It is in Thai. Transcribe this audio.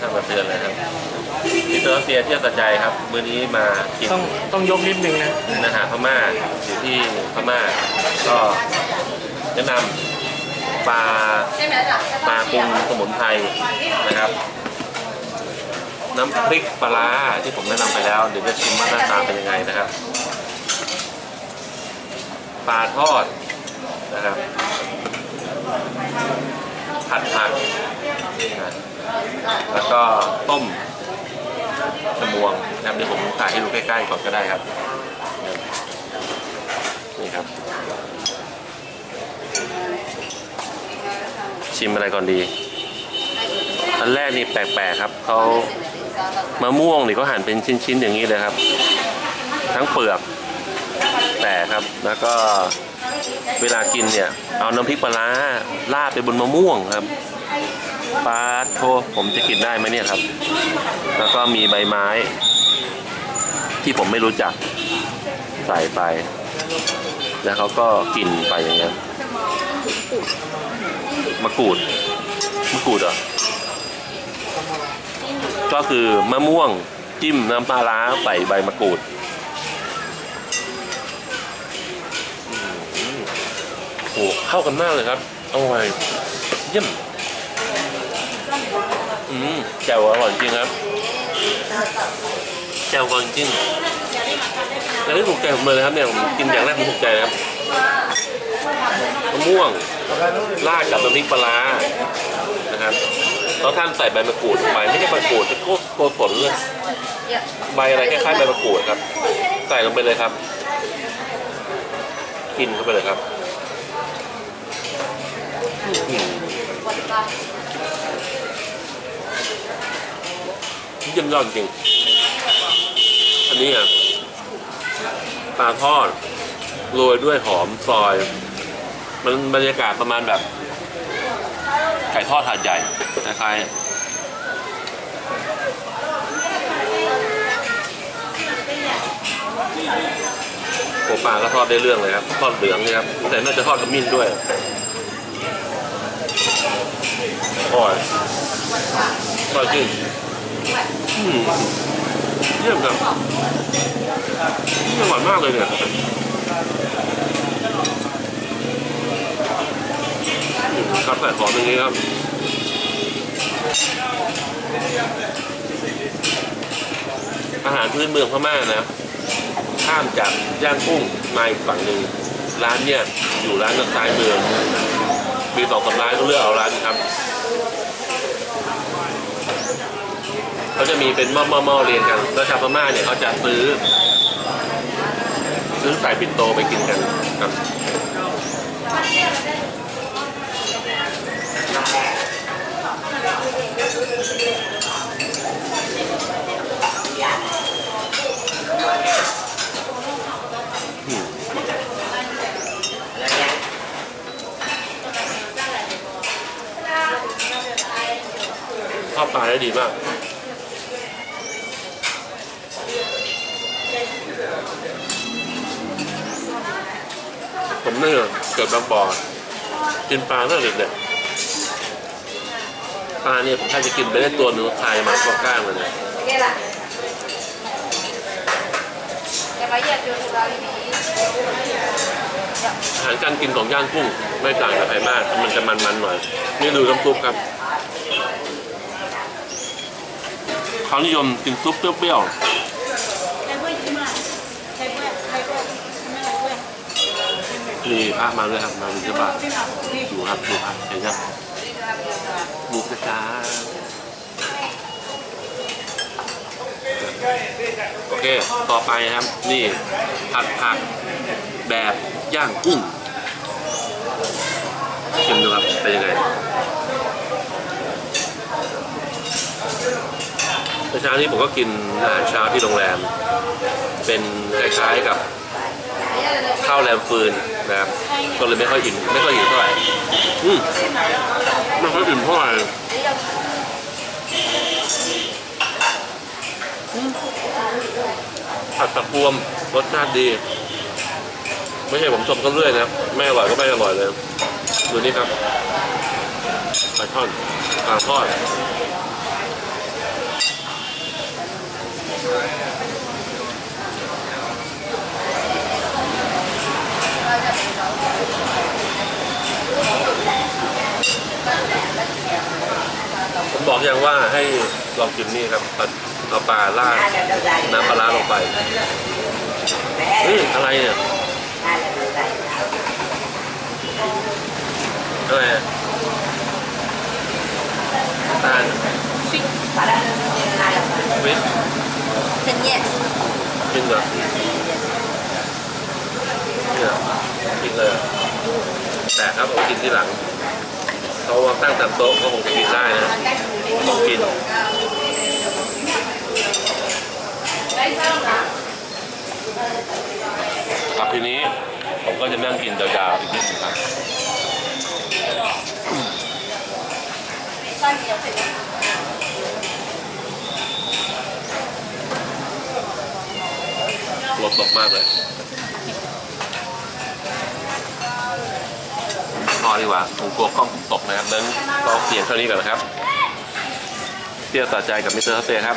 ห้ามมาเตือนเลยครับอินโดนีเซียเที่ยวสะใจครับ มื้อนี้มากินต้องต้องยกนิดนึงนะอาหารพม่าอยู่ที่พม่า ก็แนะนำปลาปลาปรุงสมุนไพรนะครับ น้ำพริกปลาร้าที่ผมแนะนำไปแล้วเดี๋ยวจะชิมว่าหน้าตาเป็นยังไงนะครับปลาทอดนะครับผัดผักนะ แล้วก็ต้มชะมวงนะครับเดี๋ยวผมถ่ายให้ดูใกล้ๆก่อนก็ได้ครับนี่ครับ ชิมอะไรก่อนดีอันแรกนี่แปลกๆครับเขามะม่วงนี่เขาหั่นเป็นชิ้นๆอย่างนี้เลยครับ ทั้งเปลือกแต่ครับแล้วก็เวลากินเนี่ย เอาน้ำพริกปลาร้าราดไปบนมะม่วงครับ ปาดโทผมจะกินได้ไหมเนี่ยครับ แล้วก็มีใบไม้ ที่ผมไม่รู้จักใส่ไป แล้วเขาก็กินไปอย่างเงี้ยมะกรูดมะกรูดเหรอก็คือมะม่วงจิ้มน้ำปลาร้าใส่ใบมะกรูดโอ้โหเข้ากันมากเลยครับอร่อยเยี่ยม อืมแจ่วอร่อยจริงครับแจ่วอร่อยจริงแล้วที่ถูกใจผมเลยนะครับเนี่ยผมกินอย่างแรกผมถูกใจนะครับมะม่วงราดกับน้ำพริกปลานะครับแล้วท่านใส่ใบมะกรูดลงไปไม่ใช่มะกรูดเป็นโคตรโกศลเลยใบอะไรคล้ายๆใบมะกรูดครับ ใส่ลงไปเลยครับ กินเข้าไปเลยครับอื้อหือ เยี่ยมยอดจริง อันนี้อะปลาทอดโรยด้วยหอมซอย มันบรรยากาศประมาณแบบ ไก่ทอดถาดใหญ่คล้ายๆหัวปลาก็ทอดได้เรื่องเลยครับ ทอดเหลืองเนี่ยครับ แต่น่าจะทอดขมิ้นด้วยอร่อยอร่อยจริง อืมเยี่ยมครับเยี่ยมหวานมากเลยเนี่ยครับใส่หอมอย่างนี้ครับอาหารพื้นเมืองพม่านะข้ามจากย่างกุ้งมาอีกฝั่งหนึ่งร้านเนี่ยอยู่ร้านทางซ้ายมืองมีสองสามร้านก็เลือกเอาร้านครับเขาจะ มีเป็นหม้อหม้อหม้อเรียงกัน แล้วชาวพม่าเนี่ยเขาจะซื้อ ซื้อใส่ปิ่นโตไปกินกันครับทอดปลาได้ดีมาก ผมเนี่ยเกิดบางบ่อกินปลาตั้งแต่เด็กๆปลาเนี่ยผมแค่จะกินไปได้ตัวหนึ่งคายมาก็กล้างเลยนะอาหารการกินของย่างกุ้งไม่ต่างกับใครมาก มันจะมันๆหน่อย นี่ดูน้ำซุปครับเขานิยมกินซุปเปรี้ยว Thầy นี่พระมาเลยครับ มาบิณฑบาตดูครับดูครับเห็นครับดูกระจาโอเค ต่อไปครับ นี่ผัดผักแบบย่างกุ้งชิมดูครับ เป็นยังไงเมื่อเช้านี้ผมก็กินอาหารเช้าที่โรงแรม เป็นคล้ายๆกับ ข้าวแรมฟืนนะครับก็เลยไม่ค่อยอิ่มไม่ค่อยอิ่มเท่าไหร่อืมไม่ค่อยอิ่มเท่าไหร่ผัดตะพวมรสชาติดี ไม่ใช่ผมชมเขาเรื่อยนะไม่อร่อยก็ไม่อร่อยเลยดูนี่ครับปลาทอดปลาทอด ว่าให้ลองกินนี่ครับเอาเอาปลาล่าดน้ำปลาร้าลงไปเฮ้ยอะไรเนี่ยอะไรอะน้ำตาลวิสเป็นเนี่ยกินเหรอเนี่ยกินเลยเหรอแต่ครับผมกินที่หลัง เขาวางตั้งตามโต๊ะก็คงจะกินได้นะต้องกินครับทีนี้ผมก็จะนั่งกินยาวๆอีกนิดนึงครับรสตกมากเลย อดีกว่าผมกลัวกล้องตกนะครับนั้นก็เสี่ยงเท่านี้ก่อนนะครับเที่ยวต่อใจกับมิสเตอร์เต้ครับ